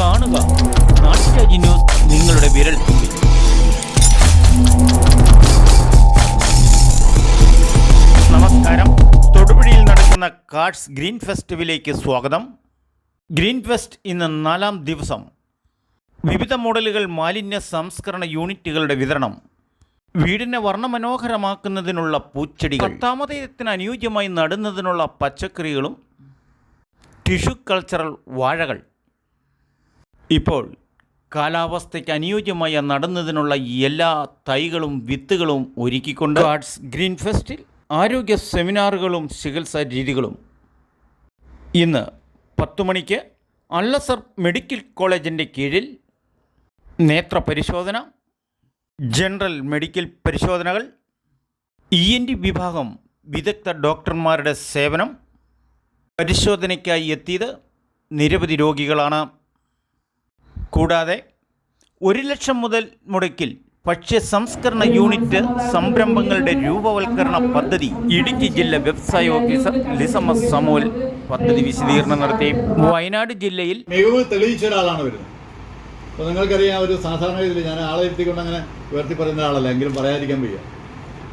കാണുക. നാട്ടുരാജ്യ ന്യൂസ് നിങ്ങളുടെ വിരൽ തുമ്പിൽ. നമസ്കാരം. തൊടുപുഴയിൽ നടക്കുന്ന കാർഡ്സ് ഗ്രീൻ ഫെസ്റ്റിവലിലേക്ക് സ്വാഗതം. ഗ്രീൻ ഫെസ്റ്റ് ഇന്ന് നാലാം ദിവസം. വിവിധ മോഡലുകൾ മാലിന്യ സംസ്കരണ യൂണിറ്റുകളുടെ വിതരണം. വീടിനെ വർണമനോഹരമാക്കുന്നതിനുള്ള പൂച്ചെടികൾ. പത്താമതയത്തിന് അനുയോജ്യമായി നടുന്നതിനുള്ള പച്ചക്കറികളും ടിഷ്യൂ കൾച്ചറൽ വാഴകൾ. ഇപ്പോൾ കാലാവസ്ഥയ്ക്ക് അനുയോജ്യമായ നടന്നതിനുള്ള എല്ലാ തൈകളും വിത്തുകളും ഒരുക്കിക്കൊണ്ട് ആർട്സ് ഗ്രീൻ ഫെസ്റ്റിൽ ആരോഗ്യ സെമിനാറുകളും ചികിത്സാ രീതികളും. ഇന്ന് പത്തു മണിക്ക് അള്ളസർ മെഡിക്കൽ കോളേജിന്റെ കീഴിൽ നേത്ര പരിശോധന ജനറൽ മെഡിക്കൽ പരിശോധനകൾ ഇ എൻ ഡി വിഭാഗം വിദഗ്ധ ഡോക്ടർമാരുടെ സേവനം പരിശോധനയ്ക്കായി എത്തിയത് നിരവധി രോഗികളാണ്. കൂടാതെ ഒരു ലക്ഷം മുതൽ മുടക്കിൽ ഭക്ഷ്യ സംസ്കരണ യൂണിറ്റ് സംരംഭങ്ങളുടെ രൂപവൽക്കരണ പദ്ധതി ഇടുക്കി ജില്ല വ്യവസായ ഓഫീസർ ലിസമ സമോൽ പദ്ധതി വിശദീകരണം നടത്തി. വയനാട് ജില്ലയിൽ മികവ് തെളിയിച്ച ഒരാളാണ് വരുന്നത്. അപ്പോൾ നിങ്ങൾക്കറിയാം ഒരു സാധാരണഗതിയിൽ ഞാൻ ആളെ എത്തിക്കൊണ്ട് അങ്ങനെ ഉയർത്തി പറയുന്ന ആളല്ല എങ്കിലും പറയാതിരിക്കാൻ വയ്യ.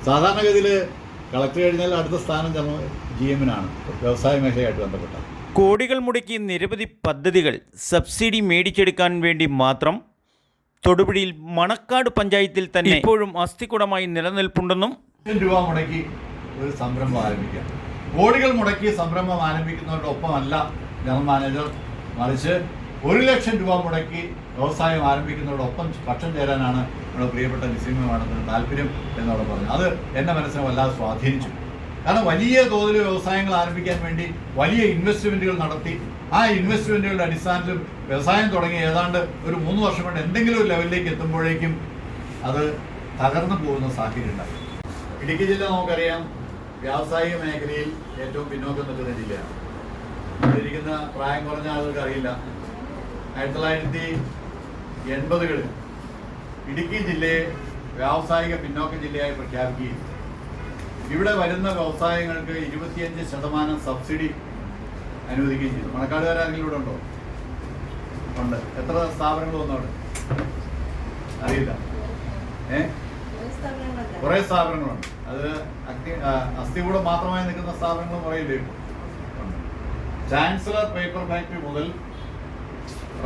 സാധാരണഗതിയിൽ കളക്ടർ കഴിഞ്ഞാൽ അടുത്ത സ്ഥാനം ചെന്ന് ജി എമ്മിനാണ് വ്യവസായ മേഖലയായിട്ട് ബന്ധപ്പെട്ട കോടികൾ മുടക്കി നിരവധി പദ്ധതികൾ സബ്സിഡി മേടിച്ചെടുക്കാൻ വേണ്ടി മാത്രം തൊടുപുഴയിൽ മണക്കാട് പഞ്ചായത്തിൽ തന്നെ ഇപ്പോഴും അസ്ഥികുടമായി നിലനിൽപ്പുണ്ടെന്നും രൂപ മുടക്കി ഒരു സംരംഭം ആരംഭിക്കാം. കോടികൾ മുടക്കി സംരംഭം ആരംഭിക്കുന്നവരുടെ ഒപ്പമല്ല ജനറൽ മാനേജർ മറിച്ച് ഒരു ലക്ഷം രൂപ മുടക്കി വ്യവസായം ആരംഭിക്കുന്നതോടൊപ്പം പക്ഷം ചേരാനാണ് നമ്മുടെ പ്രിയപ്പെട്ട മാഡത്തിന് താല്പര്യം എന്നോട് പറഞ്ഞു അത് എന്നെ മനസ്സിനെ വല്ലാതെ സ്വാധീനിച്ചു. കാരണം വലിയ തോതിൽ വ്യവസായങ്ങൾ ആരംഭിക്കാൻ വേണ്ടി വലിയ ഇൻവെസ്റ്റ്മെന്റുകൾ നടത്തി. ആ ഇൻവെസ്റ്റ്മെന്റുകളുടെ അടിസ്ഥാനത്തിൽ വ്യവസായം തുടങ്ങി. ഏതാണ്ട് ഒരു മൂന്ന് വർഷം കൊണ്ട് എന്തെങ്കിലും ഒരു ലെവലിലേക്ക് എത്തുമ്പോഴേക്കും അത് തകർന്നു പോകുന്ന സാഹചര്യം ഉണ്ടായി. ഇടുക്കി ജില്ല നമുക്കറിയാം വ്യാവസായിക മേഖലയിൽ ഏറ്റവും പിന്നോക്കം നിൽക്കുന്ന ജില്ലയാണ്. ഇരിക്കുന്ന പ്രായം കുറഞ്ഞ ആളുകൾക്ക് അറിയില്ല. ആയിരത്തി തൊള്ളായിരത്തി എൺപതുകളിൽ ഇടുക്കി ജില്ലയെ വ്യാവസായിക പിന്നോക്ക ജില്ലയായി പ്രഖ്യാപിക്കുകയും ഇവിടെ വരുന്ന വ്യവസായങ്ങൾക്ക് ഇരുപത്തിയഞ്ച് ശതമാനം സബ്സിഡി അനുവദിക്കുകയും ചെയ്തു. മണക്കാടുകാർ ആരെങ്കിലും ഇവിടെ ഉണ്ടോ? ഉണ്ട്. എത്ര സ്ഥാപനങ്ങൾ വന്നു അവിടെ? അറിയില്ല. ഏ? കുറെ സ്ഥാപനങ്ങളുണ്ട്. അത് അഗ്നി അസ്ഥി അസ്ഥികൂടം മാത്രമായി നിൽക്കുന്ന സ്ഥാപനങ്ങളും കുറയില്ലേ ഇപ്പോൾ? ചാൻസലർ പേപ്പർ ഫാക്ടറി മുതൽ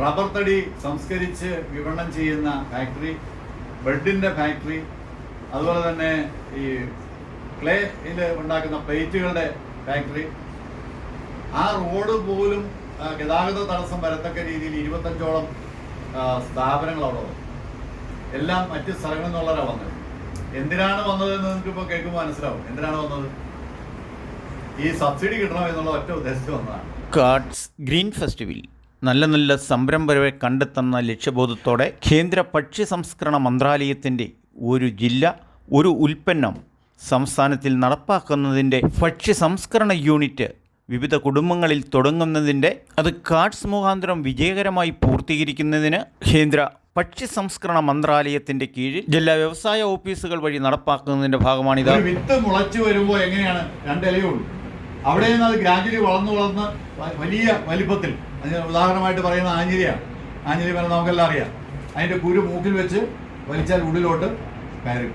റബ്ബർ തടി സംസ്കരിച്ച് വിപണനം ചെയ്യുന്ന ഫാക്ടറി ബ്രെഡിന്റെ ഫാക്ടറി അതുപോലെ തന്നെ ഈ ക്ലേയിൽ ഉണ്ടാക്കുന്ന പ്ലേറ്റുകളുടെ ഫാക്ടറി ആ റോഡ് പോലും ഗതാഗത തടസ്സം വരത്തക്ക രീതിയിൽ ഇരുപത്തഞ്ചോളം സ്ഥാപനങ്ങൾ അവിടെ വന്നു. എല്ലാം മറ്റ് സ്ഥലങ്ങളിൽ നിന്നുള്ളവരാണ് വന്നത്. എന്തിനാണ് വന്നതെന്ന് നിങ്ങൾക്ക് ഇപ്പോൾ കേൾക്കുമ്പോൾ മനസ്സിലാവും. എന്തിനാണ് വന്നത്? ഈ സബ്സിഡി കിട്ടണം എന്നുള്ള ഒറ്റ ഉദ്ദേശത്തിൽ വന്നതാണ്. കാർഡ്സ് ഗ്രീൻ ഫെസ്റ്റിവൽ നല്ല നല്ല സംരംഭരവെ കണ്ടെത്തുന്ന ലക്ഷ്യബോധത്തോടെ കേന്ദ്ര ഭക്ഷ്യ സംസ്കരണ മന്ത്രാലയത്തിന്റെ ഒരു ജില്ല ഒരു ഉൽപ്പന്നം സംസ്ഥാനത്തിൽ നടപ്പാക്കുന്നതിന്റെ ഭക്ഷ്യ സംസ്കരണ യൂണിറ്റ് വിവിധ കുടുംബങ്ങളിൽ തുടങ്ങുന്നതിന്റെ അത് കാർഡ്സ് മുഖാന്തരം വിജയകരമായി പൂർത്തീകരിക്കുന്നതിന് കേന്ദ്ര ഭക്ഷ്യ സംസ്കരണ മന്ത്രാലയത്തിന്റെ കീഴിൽ ജില്ലാ വ്യവസായ ഓഫീസുകൾ വഴി നടപ്പാക്കുന്നതിന്റെ ഭാഗമാണിത്. വിത്ത് മുളച്ചു വരുമ്പോൾ എങ്ങനെയാണ്? രണ്ട് ഇലയുള്ളൂ അവിടെ നിന്ന് അത് ഗ്രാജുവലി വളർന്ന് വളർന്ന് വലിയ വലിപ്പത്തിൽ. ഉദാഹരണമായിട്ട് പറയുന്ന ആഞ്ഞിലിയാണ്. ആഞ്ഞിലി മരം നമുക്കെല്ലാം അറിയാം. അതിന്റെ കുരു മൂക്കിൽ വെച്ച് വലിച്ചാൽ ഉള്ളിലോട്ട് കയറി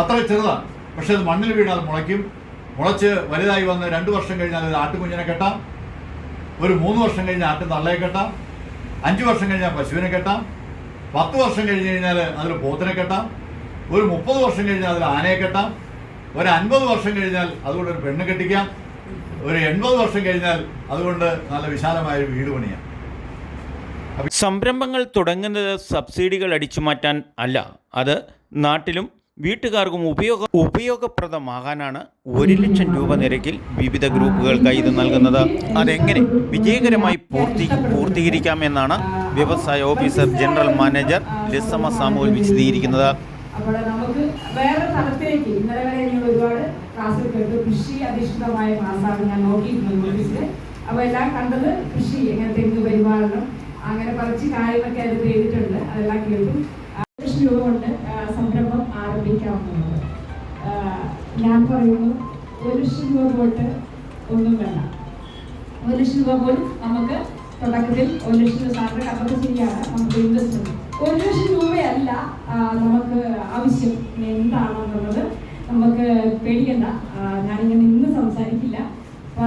അത്ര ചെറുതാണ്. പക്ഷെ അത് മണ്ണിൽ വീണാൽ മുളയ്ക്കും. മുളച്ച് വലുതായി വന്ന് രണ്ട് വർഷം കഴിഞ്ഞാൽ ഒരു ആട്ടുകുഞ്ഞിനെ കെട്ടാം. ഒരു മൂന്ന് വർഷം കഴിഞ്ഞാൽ ആട്ടും തള്ളയെ കെട്ടാം. അഞ്ച് വർഷം കഴിഞ്ഞാൽ പശുവിനെ കെട്ടാം. പത്ത് വർഷം കഴിഞ്ഞ് കഴിഞ്ഞാൽ അതിൽ പോത്തിനെ കെട്ടാം. ഒരു മുപ്പത് വർഷം കഴിഞ്ഞാൽ അതിൽ ആനയെ കെട്ടാം. ഒരു അൻപത് വർഷം കഴിഞ്ഞാൽ അതുകൊണ്ട് ഒരു പെണ്ണ് കെട്ടിക്കാം. ഒരു എൺപത് വർഷം കഴിഞ്ഞാൽ അതുകൊണ്ട് നല്ല വിശാലമായ വീട് പണിയാം. സംരംഭങ്ങൾ തുടങ്ങുന്നത് സബ്സിഡികൾ അടിച്ചു മാറ്റാൻ അല്ല. അത് നാട്ടിലും വീട്ടുകാർക്കും ഉപയോഗ ഉപയോഗപ്രദമാകാനാണ് ഒരു ലക്ഷം രൂപ നിരക്കിൽ വിവിധ ഗ്രൂപ്പുകൾക്കായി ഇത് നൽകുന്നത്. അതെങ്ങനെ? വിജയകരമായി പൂർത്തി പൂർത്തീകരിക്കാമെന്നാണ് വ്യവസായ officer general manager Lisama Samuel വിശദീകരിക്കുന്നത്. നമുക്ക് ഒരുപാട് ഞാൻ അപ്പോൾ എല്ലാം അങ്ങനെ കുറച്ച് കാര്യങ്ങളൊക്കെ അത് ചെയ്തിട്ടുണ്ട്. അതെല്ലാം കേട്ടു. ലക്ഷം രൂപ കൊണ്ട് സംരംഭം ആരംഭിക്കാവുന്നത് ആ, ഞാൻ പറയുന്നു ഒരു രൂപ തൊട്ട് ഒന്നും വേണ്ട. ഒരു രൂപ പോലും നമുക്ക് തുടക്കത്തിൽ ഒരു ലക്ഷം രൂപ സാറിന് കണ്ടത് ശരിയാണ് നമുക്ക് ഇൻവെസ്റ്റ്മെന്റ് ഒരു രൂപയല്ല നമുക്ക് ആവശ്യം എന്താണെന്നുള്ളത് നമുക്ക് പേടിക്കണ്ട. ഞാനിങ്ങനെ ഇന്ന് സംസാരിക്കില്ല.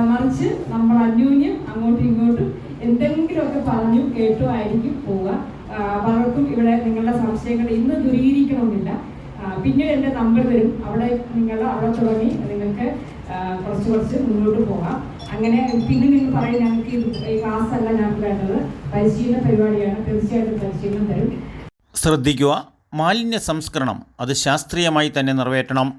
മറിച്ച് നമ്മൾ അന്യോന്യം അങ്ങോട്ടും ഇങ്ങോട്ടും എന്തെങ്കിലുമൊക്കെ പറഞ്ഞു കേട്ടോ ആയിരിക്കും പോവുക പലർക്കും ഇവിടെ നിങ്ങളുടെ സംശയങ്ങൾ ഇന്ന് ദൂരീകരിക്കണമെന്നില്ല. പിന്നീട് എന്റെ നമ്പർ തരും അവിടെ നിങ്ങൾ അവിടെ തുടങ്ങി നിങ്ങൾക്ക് കുറച്ച് കുറച്ച് മുന്നോട്ട് പോകാം. അങ്ങനെ പിന്നെ നിങ്ങൾ പറയും ഞങ്ങൾക്ക് ഈ ക്ലാസ് അല്ല ഞങ്ങൾക്ക് വേണ്ടത് പരിശീലന പരിപാടിയാണ്. തീർച്ചയായിട്ടും പരിശീലനം തരും. ശ്രദ്ധിക്കുക മാലിന്യ സംസ്കരണം അത് ശാസ്ത്രീയമായി തന്നെ നിറവേറ്റണം.